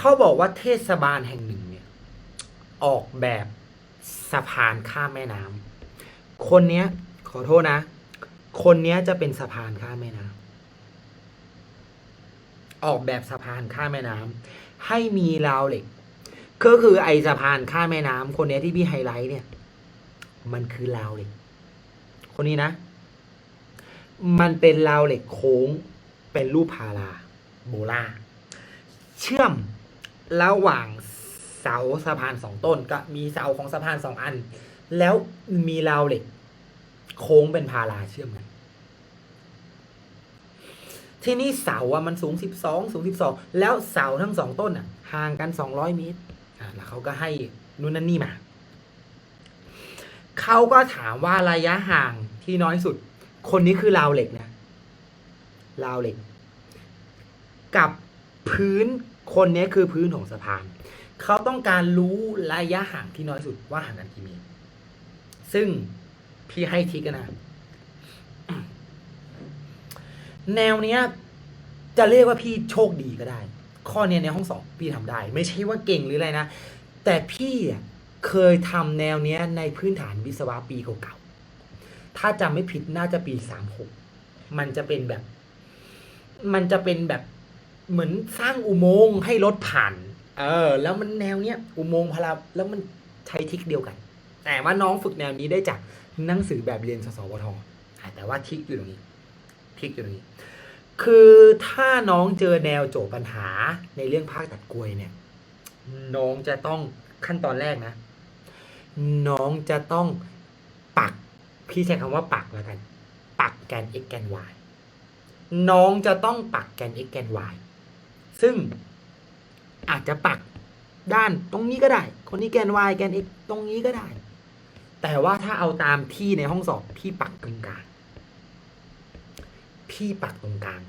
เขาบอกว่าเทศบาลแห่งหนึ่งเนี่ย ออกแบบสะพานข้ามแม่น้ำคนเนี้ย ขอโทษนะ คนเนี้ยจะเป็นสะพานข้ามแม่น้ำออกแบบสะพานข้ามแม่น้ำให้มีราวเหล็กก็คือไอสะพานข้ามแม่น้ำคนเนี้ยที่พี่ไฮไลท์เนี่ย มันคือราวเหล็ก คนนี้นะ มันเป็นราวเหล็กโค้งเป็นรูปพาราโบราเชื่อม ระหว่างเสาสะพานสองต้นก็มีเสาของสะพานสองอัน แล้วมีราวเหล็ก โค้งเป็นพาราเชื่อมกันที่นี่เสาอะมันสูงสิบสองสูงสิบสองแล้วเสาทั้งสองต้นอะห่างกันสองร้อยเมตรอะแล้วเขาก็ให้นู่นนั่นนี่มา เขาก็ถามว่าระยะห่างที่น้อยสุด คนนี้คือราวเหล็กนะราวเหล็ก กับ พื้นคนนี้คือพื้นของสะพาน เขาต้องการรู้ระยะห่างที่น้อยสุดว่าห่างกันกี่เมตรซึ่งพี่ให้ทิกนะ แนวเนี้ย จะเรียกว่าพี่โชคดีก็ได้ ข้อเนี้ยในห้องสอบพี่ทำได้ ไม่ใช่ว่าเก่งหรืออะไรนะ แต่พี่อะเคยทำแนวเนี้ย ในพื้นฐานวิศวะปีเก่าๆถ้าจำไม่ผิดน่าจะปีสามหกมันจะเป็นแบบ มันจะเป็นแบบ เหมือนสร้างอุโมงค์ให้รถผ่าน เออ แล้วมันแนวเนี้ยอุโมงค์พลาแล้วมันใช้ทิกเดียวกัน แต่ว่าน้องฝึกแนวนี้ได้จากหนังสือแบบเรียนสสวทแต่ว่าทิกอยู่ตรงนี้ทิกอยู่ตรงนี้ คือถ้าน้องเจอแนวโจทย์ปัญหาในเรื่องภาคตัดกล้วยเนี่ย น้องจะต้องขั้นตอนแรกนะ น้องจะต้องปัก พี่ใช้คำว่าปักแล้วกัน ปักแกน x แกน y น้องจะต้องปักแกน x แกน y ซึ่งอาจจะปักด้านตรงนี้ก็ได้ คนนี้แกน y แกน x ตรงนี้ก็ได้ แต่ว่าถ้าเอาตามที่ในห้องสอบพี่ปักตรงกลาง พี่ปักตรงกลาง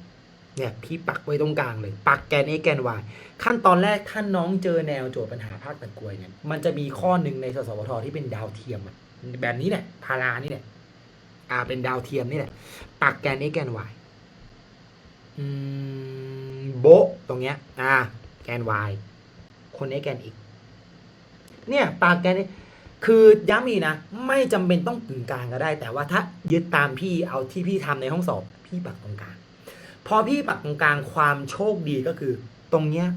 เนี่ยพี่ปักไว้ตรงกลางเลย ปักแกน x แกน y ขั้นตอนแรกถ้านน้องเจอแนวโจทย์ปัญหาภาคตะกวยเนี่ย มันจะมีข้อหนึ่งในสสวทที่เป็นดาวเทียมแบบนี้แหละพารานี่แหละอ่าเป็นดาวเทียมนี่แหละ ปักแกน x แกน y อืม โบตรงเนี้ยอ่าแกน y คนนี้แกน x เนี่ยปักแกนคือย้ำอีกนะ ไม่จำเป็นต้องกึ่งกลางก็ได้ แต่ว่าถ้ายึดตามพี่เอาที่พี่ทำในห้องสอบ พี่ปักตรงกลาง พอพี่ปักตรงกลางความโชคดีก็คือ ตรงเนี้ย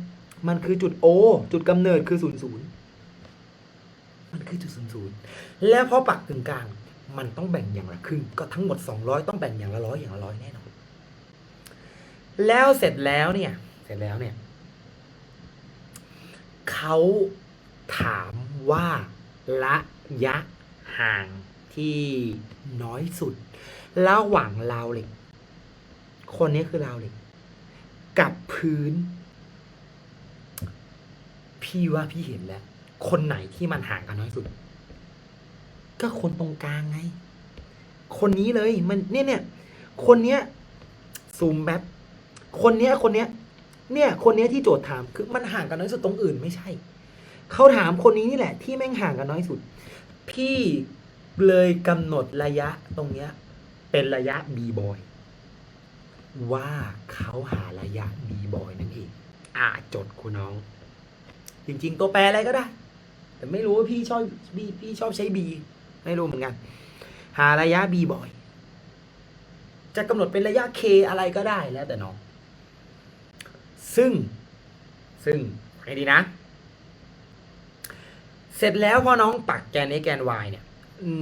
มันคือจุด O จุดกำเนิดคือศูนย์ศูนย์มันคือจุดศูนย์ศูนย์แล้วพอปักกึ่งกลาง มันต้องแบ่งอย่างละครึ่ง ก็ทั้งหมดสองร้อยต้องแบ่งอย่างละร้อยอย่างละร้อยแน่นอน แล้วเสร็จแล้วเนี่ย เสร็จแล้วเนี่ย เขาถามว่าระยะห่างที่น้อยสุด ระหว่างราวเหล็ก คนนี้คือราวเหล็ก กับพื้น พี่ว่าพี่เห็นแล้ว คนไหนที่มันห่างกันน้อยสุด ก็คนตรงกลางไง คนนี้เลยมันเนี่ยเนี่ยคนเนี้ยซูมแบบ คนเนี้ยคนเนี้ยเนี่ยคนเนี้ยที่โจทย์ถามคือมันห่างกันน้อยสุดตรงอื่นไม่ใช่เขาถามคนนี้นี่แหละ ที่แม่งห่างกันน้อยสุด พี่เลยกำหนดระยะตรงเนี้ยเป็นระยะ b boy ว่าเขาหาระยะ b boy นั่นเองอ่าจดคุณน้อง จริง ๆ ตัวแปรอะไรก็ได้ แต่ไม่รู้ว่าพี่ชอบพี่พี่ชอบใช้ b ไม่รู้เหมือนกัน หาระยะ b boy จะกำหนดเป็นระยะ k อะไรก็ได้แล้วแต่น้อง ซึ่งซึ่งให้ดีนะ เสร็จแล้วพอน้องปักแกน x แกน y เนี่ย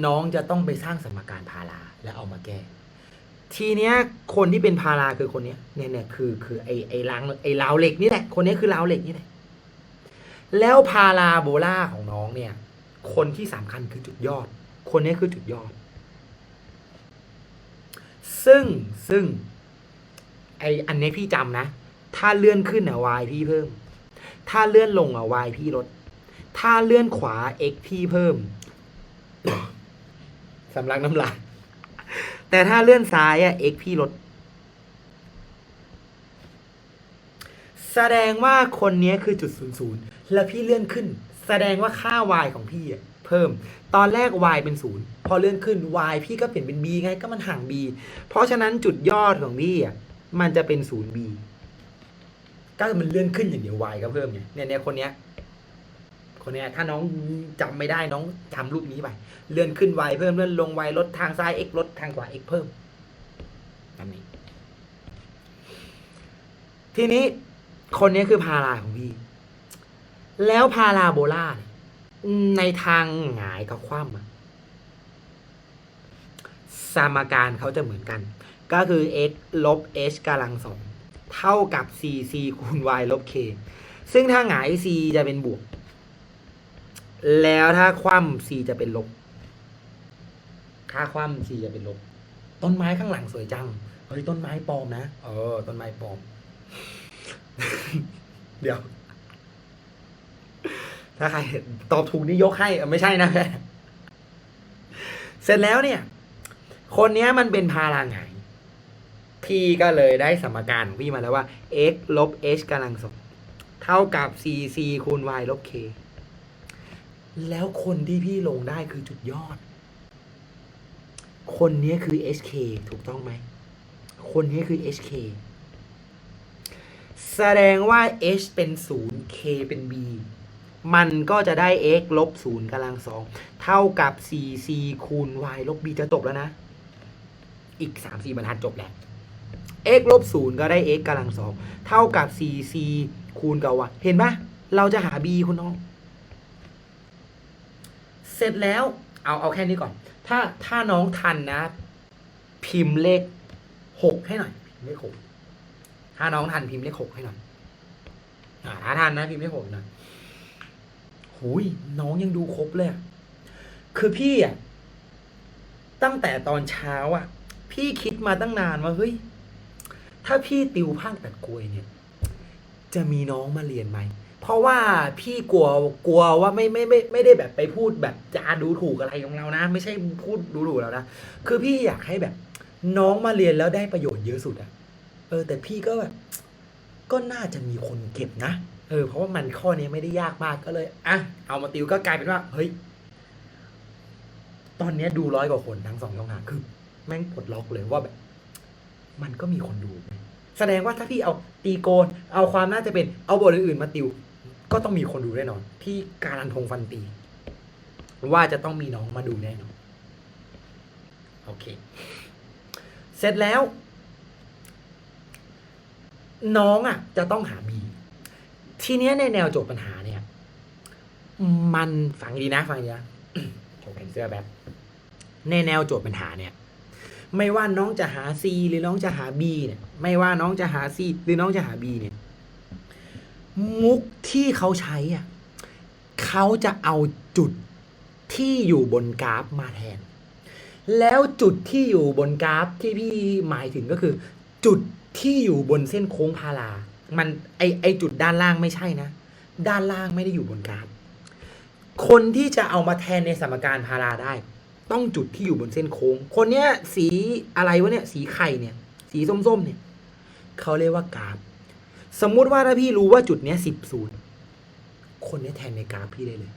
น้องจะต้องไปสร้างสมการพาราแล้วเอามาแก้ ทีเนี้ยคนที่เป็นพาราคือคนเนี้ยเนี่ยเนี่ยคือคือไอไอรางไอราวเหล็กนี่แหละคนนี้คือราวเหล็กนี่แหละแล้วพาราโบลาของน้องเนี่ย คนที่สำคัญคือจุดยอด คนนี้คือจุดยอด ซึ่งซึ่งไออันนี้พี่จำนะ ถ้าเลื่อนขึ้นอะ y พี่เพิ่ม ถ้าเลื่อนลงอะ y พี่ลด ถ้าเลื่อนขวา x พี่เพิ่มสำลักน้ำลายแต่ถ้าเลื่อนซ้ายอะ x พี่ลด แสดงว่าคนนี้คือจุดศูนย์ศูนย์แล้วพี่เลื่อนขึ้น แสดงว่าค่า y ของพี่อะเพิ่ม ตอนแรก y เป็นศูนย์พอเลื่อนขึ้น y พี่ก็เปลี่ยนเป็น b ไงก็มันห่าง b เพราะฉะนั้นจุดยอดของพี่อะมันจะเป็นศูนย์ b ก็มันเลื่อนขึ้นอย่างเดียว y ก็เพิ่มไงเนี่ยเนี่ยคนเนี้ยคนเนี้ยถ้าน้องจำไม่ได้น้องจำรูปนี้ไปเลื่อนขึ้น y เพิ่มเลื่อนลง y ลดทางซ้าย x ลดทางขวา x เพิ่มแบบนี้ทีนี้คนนี้คือพาราของพี่ แล้วพาราโบลาในทางหงายกับคว่ำสมการเขาจะเหมือนกัน ก็คือ x ลบ h กำลังสอง เท่ากับ c c คูณ y ลบ k ซึ่งถ้าหงาย c จะเป็นบวก แล้วถ้าคว่ำ c จะเป็นลบ ถ้าคว่ำ c จะเป็นลบ ต้นไม้ข้างหลังสวยจัง เฮ้ย ต้นไม้ปลอมนะ เออ ต้นไม้ปลอม เดี๋ยว ถ้าใครตอบถูกนี่ยกให้ ไม่ใช่นะ เสร็จแล้วเนี่ย คนนี้มันเป็นพาราไง พี่ก็เลยได้สมการของพี่มาแล้วว่า x ลบ h กำลังสองเท่ากับ c c คูณ y ลบ k แล้วคนที่พี่ลงได้คือจุดยอด คนนี้คือ hk ถูกต้องไหม คนนี้คือ hk แสดงว่า h เป็น 0 k เป็น b มันก็จะได้ x ลบ 0กำลังสองเท่ากับ 4c คูณ y ลบ b จะจบแล้วนะ อีก 3 4 บรรทัดจบแล้ว x ลบ0ก็ได้ x กำลังสองเท่ากับ 4c คูณกับ y เห็นปะเราจะหา b คุณน้อง เสร็จแล้วเอาเอาแค่นี้ก่อน ถ้าถ้าน้องทันนะ พิมพ์เลขหกให้หน่อยพิมพ์เลขหกถ้าน้องทันพิมพ์เลขหกให้หน่อยถ้าทันนะพิมพ์เลขหกหนะหุยน้องยังดูครบเลยคือพี่อะตั้งแต่ตอนเช้าอะ พี่คิดมาตั้งนานว่าเฮ้ย ถ้าพี่ติวภาคตัดกล้วยเนี่ย จะมีน้องมาเรียนไหม เพราะว่าพี่กลัวกลัวว่าไม่ไม่ไม่ไม่ได้แบบไปพูดแบบจะดูถูกอะไรของเรานะ ไม่ใช่พูดดูถูกเรานะคือพี่อยากให้แบบ น้องมาเรียนแล้วได้ประโยชน์เยอะสุดอะเออ แต่พี่ก็แบบก็น่าจะมีคนเก็บนะเออเพราะว่ามันข้อนี้ไม่ได้ยากมากก็เลยอะเอามาติวก็กลายเป็นว่า เฮ้ย ตอนเนี้ยดูร้อยกว่าคนทั้งสองช่องทางคือ แม่งปลดล็อกเลยว่าแบบ มันก็มีคนดู แสดงว่าถ้าพี่เอาตีโกน เอาความน่าจะเป็นเอาบทอื่นๆมาติว ก็ต้องมีคนดูแน่นอนพี่การันทงฟันตี ว่าจะต้องมีน้องมาดูแน่นอนโอเค เสร็จแล้ว น้องอะ จะต้องหา B ทีเนี้ยในแนวโจทย์ปัญหาเนี่ย มันฟังดีนะฟังดีนะโชว์แขนเสื้อแบบ ในแนวโจทย์ปัญหาเนี่ย ไม่ว่าน้องจะหา C หรือน้องจะหา B เนี่ย ไม่ว่าน้องจะหา C หรือน้องจะหา B เนี่ย มุกที่เขาใช้อะเขาจะเอาจุดที่อยู่บนกราฟมาแทน แล้วจุดที่อยู่บนกราฟที่พี่หมายถึงก็คือ จุดที่อยู่บนเส้นโค้งพารามันไอไอจุดด้านล่างไม่ใช่นะ ด้านล่างไม่ได้อยู่บนกราฟ คนที่จะเอามาแทนในสมการพาราได้ ต้องจุดที่อยู่บนเส้นโค้ง คนเนี้ยสีอะไรวะเนี่ยสีไข่เนี่ยสีส้มๆเนี่ยเขาเรียกว่ากราฟสมมุติว่าถ้าพี่รู้ว่าจุดเนี้ยสิบศูนย์คนเนี้ยแทนในกราฟพี่ได้เลย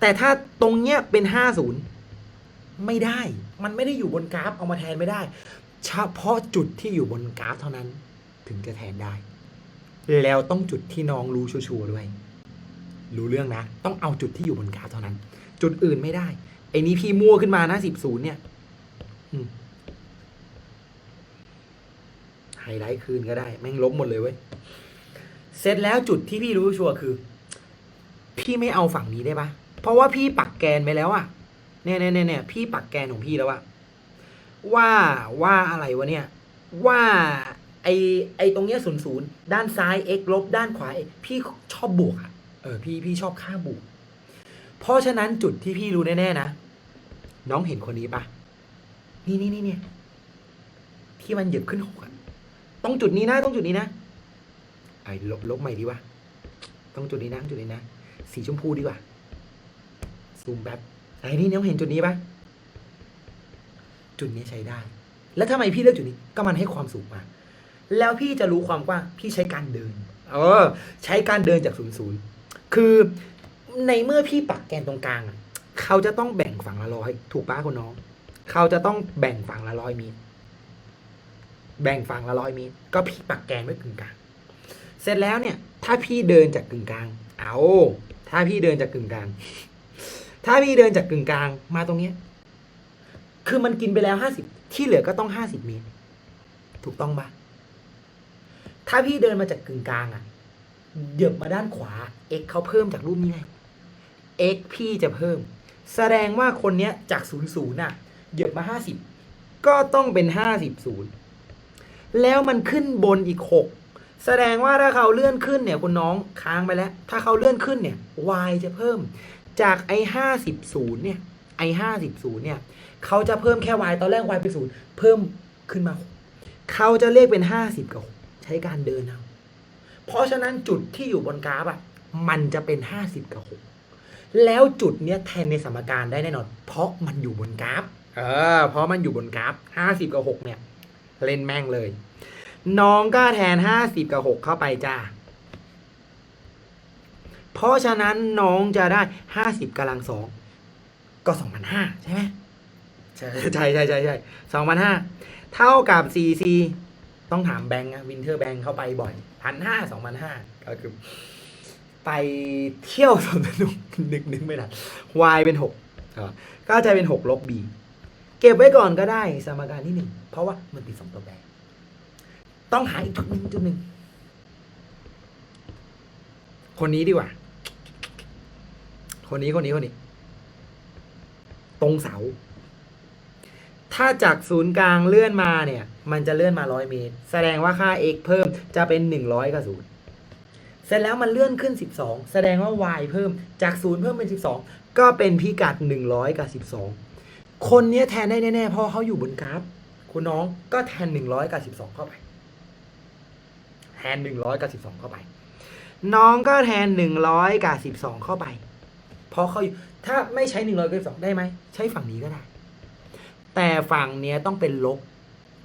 แต่ถ้าตรงเนี้ยเป็นห้าศูนย์ไม่ได้ มันไม่ได้อยู่บนกราฟเอามาแทนไม่ได้ เฉพาะจุดที่อยู่บนกราฟเท่านั้นถึงจะแทนได้ แล้วต้องจุดที่น้องรู้ชัวร์ๆด้วย รู้เรื่องนะ ต้องเอาจุดที่อยู่บนกราฟเท่านั้น จุดอื่นไม่ได้ ไอ้นี้พี่มั่วขึ้นมานะสิบศูนย์เนี่ยอืมไฮไลท์คืนก็ได้ แม่งลบหมดเลยเว้ย เสร็จแล้วจุดที่พี่รู้ชัวร์คือ พี่ไม่เอาฝั่งนี้ได้ปะเพราะว่าพี่ปักแกนไปแล้วอะเนี่ยเนี่ยเนี่ยเนี่ยพี่ปักแกนของพี่แล้วอะว่าว่าอะไรวะเนี่ย ว่าไอไอตรงเนี้ยศูนย์ศูนย์ด้านซ้าย x ลบด้านขวา x พี่ชอบบวกอะเออพี่พี่ชอบค่าบวก เพราะฉะนั้นจุดที่พี่รู้แน่ๆนะ น้องเห็นคนนี้ปะนี่นี่นี่เนี่ยที่มันเหยียบขึ้นหกอะต้องจุดนี้นะต้องจุดนี้นะ ไอ้ลบลบใหม่ดีวะต้องจุดนี้นะจุดนี้นะ สีชมพูดีกว่า ซูมแบบไอ้นี่น้องเห็นจุดนี้ปะจุดนี้ใช้ได้ แล้วทำไมพี่เลือกจุดนี้ ก็มันให้ความสูงมา แล้วพี่จะรู้ความกว้าง พี่ใช้การเดิน เออ ใช้การเดินจากศูนย์ศูนย์ คือ ในเมื่อพี่ปักแกนตรงกลางอะเขาจะต้องแบ่งฝั่งละร้อยถูกป้าคุณน้อง เขาจะต้องแบ่งฝั่งละร้อยเมตรแบ่งฝั่งละร้อยเมตรก็พี่ปักแกนไว้กึ่งกลาง เสร็จแล้วเนี่ย ถ้าพี่เดินจากกึ่งกลาง เอาถ้าพี่เดินจากกึ่งกลาง ถ้าพี่เดินจากกึ่งกลางมาตรงเนี้ย คือมันกินไปแล้วห้าสิบที่เหลือก็ต้องห้าสิบเมตร ถูกต้องปะถ้าพี่เดินมาจากกึ่งกลางอะเหยียบมาด้านขวา x เขาเพิ่มจากรูปนี้ไง x พี่จะเพิ่ม แสดงว่าคนเนี้ยจากศูนย์ศูนย์น่ะเหยียบมาห้าสิบก็ต้องเป็นห้าสิบศูนย์แล้วมันขึ้นบนอีกหกแสดงว่าถ้าเขาเลื่อนขึ้นเนี่ยคุณน้องค้างไปแล้ว ถ้าเขาเลื่อนขึ้นเนี่ย y จะเพิ่ม จากไอ้ห้าสิบศูนย์เนี่ยไอ้ห้าสิบศูนย์เนี่ยเขาจะเพิ่มแค่ y ตอนแรก y เป็นศูนย์เพิ่มขึ้นมา เขาจะเรียกเป็นห้าสิบกับใช้การเดินเอาเพราะฉะนั้นจุดที่อยู่บนกราฟอะมันจะเป็นห้าสิบกับหก แล้วจุดเนี้ยแทนในสมการได้แน่นอน เพราะมันอยู่บนกราฟ เออ เพราะมันอยู่บนกราฟห้าสิบกับหกเนี่ย เล่นแม่งเลย น้องก็แทนห้าสิบกับหกเข้าไปจ้าเพราะฉะนั้นน้องจะได้ห้าสิบกำลังสองก็สองพันห้าใช่ไหมใช่ใช่ใช่ใช่ใช่สองพันห้าเท่ากับซีซีต้องถามแบงก์อะวินเทอร์แบงก์เข้าไปบ่อยพันห้าสองพันห้าก็คือ ไปเที่ยวสวนสนุกนึกนึกไม่ทัน y เป็นหกก็จะเป็นหกลบ b เก็บไว้ก่อนก็ได้สมการที่หนึ่งเพราะว่ามันติดสองตัวแปรต้องหาอีกจุดหนึ่งจุดหนึ่งคนนี้ดีกว่า คนนี้คนนี้คนนี้ ตรงเสา ถ้าจากศูนย์กลางเลื่อนมาเนี่ย มันจะเลื่อนมาร้อยเมตร แสดงว่าค่า x เพิ่มจะเป็นหนึ่งร้อยกับศูนย์ เสร็จแล้วมันเลื่อนขึ้นสิบสองแสดงว่า y เพิ่มจากศูนย์เพิ่มเป็นสิบสองก็เป็นพิกัดหนึ่งร้อยกับสิบสองคนเนี้ยแทนได้แน่ๆเพราะเขาอยู่บนกราฟ คุณน้องก็แทนหนึ่งร้อยกับสิบสองเข้าไป แทนหนึ่งร้อยกับสิบสองเข้าไป น้องก็แทนหนึ่งร้อยกับสิบสองเข้าไป เพราะเขาอยู่ถ้าไม่ใช้หนึ่งร้อยกับสิบสองได้ไหม ใช้ฝั่งนี้ก็ได้ แต่ฝั่งเนี้ยต้องเป็นลบ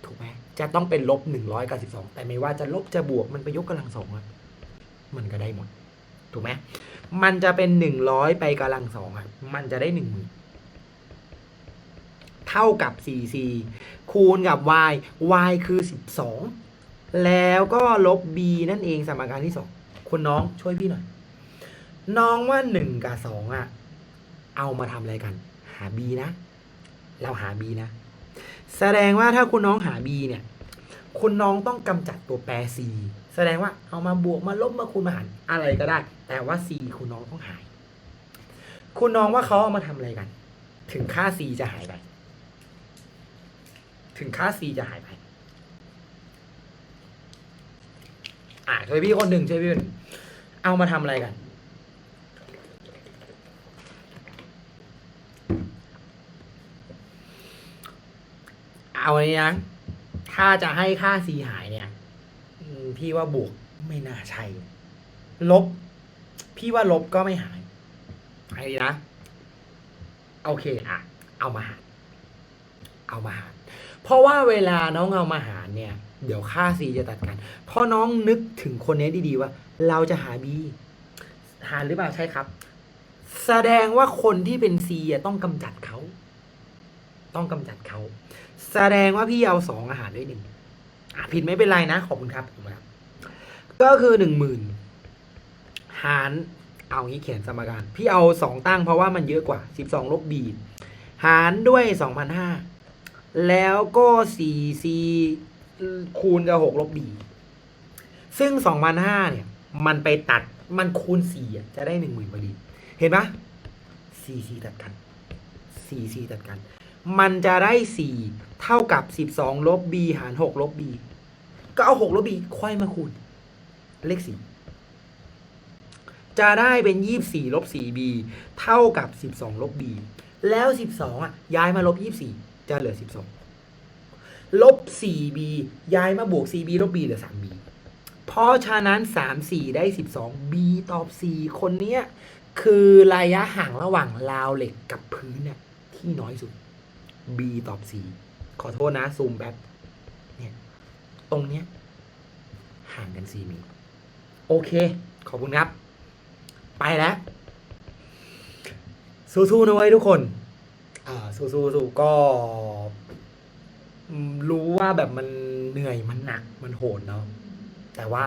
ถูกไหมจะต้องเป็นลบหนึ่งร้อยกับสิบสองแต่ไม่ว่าจะลบจะบวกมันไปยกกำลังสองอะ มันก็ได้หมด ถูกไหมมันจะเป็นหนึ่งร้อยไปกำลังสองอะมันจะได้หนึ่งหมื่นเท่ากับ 4c คูณกับ y y คือ 12 แล้วก็ลบ b นั่นเองสมการที่ 2 คุณน้องช่วยพี่หน่อย น้องว่า 1 กับ 2อะ เอามาทำอะไรกัน หา b นะ เราหา b นะ แสดงว่าถ้าคุณน้องหา b เนี่ย คุณน้องต้องกำจัดตัวแปร c แสดงว่าเอามาบวกมาลบมาคูณมาหารอะไรก็ได้ แต่ว่า c คุณน้องต้องหายคุณน้องว่าเขาเอามาทำอะไรกัน ถึงค่า c จะหายไป ถึงค่า c จะหายไป อ่าช่วยพี่คนหนึ่งช่วยพี่คนหนึ่งเอามาทำอะไรกัน เอาอันนี้นะ ถ้าจะให้ค่า c หายเนี่ย พี่ว่าบวกไม่น่าใช่ ลบ พี่ว่าลบก็ไม่หายไอ้นะ โอเคอะเอามาหารเอามาหารเพราะว่าเวลาน้องเอามาหารเนี่ย เดี๋ยวค่า c จะตัดกัน เพราะน้องนึกถึงคนนี้ดีๆว่า เราจะหา b หารหรือเปล่าใช่ครับ แสดงว่าคนที่เป็น c อะต้องกำจัดเขา ต้องกำจัดเขา แสดงว่าพี่เอาสองอาหารด้วยหนึ่งอะผิดไม่เป็นไรนะ ขอบคุณครับขอบคุณครับ ก็คือหนึ่งหมื่นหารเอางี้เขียนสมการ พี่เอาสองตั้งเพราะว่ามันเยอะกว่าสิบสองลบบีหารด้วยสองพันห้าแล้วก็สี่ซีคูณกับหกลบบีซึ่งสองพันห้าเนี่ย มันไปตัดมันคูณสี่จะได้หนึ่งหมื่นพอดี เห็นปะสี่ซีตัดกันสี่ซีตัดกัน มันจะได้สี่เท่ากับสิบสองลบ b หารหกลบ b ก็เอาหกลบ b ค่อยมาคูณ เลขสี่จะได้เป็นยี่บสี่ลบสี่ b เท่ากับสิบสองลบ b แล้วสิบสองอะย้ายมาลบยี่สี่จะเหลือสิบสองลบสี่ b ย้ายมาบวกสี่ b ลบ b เหลือสาม b เพราะฉะนั้นสามสี่ได้สิบสอง b ตอบสี่คนเนี้ยคือระยะห่างระหว่างราวเหล็กกับพื้นเนี่ยที่น้อยสุด B ตอบ C ขอโทษนะ ซูมแป๊บเนี่ย ตรงเนี้ย ห่างกัน4มิล โอเค ขอบคุณครับ ไปแล้ว สู้ๆนะเว้ยทุกคน อ่า สู้ๆสู้ก็ รู้ว่าแบบมันเหนื่อยมันหนักมันโหดเนาะแต่ว่า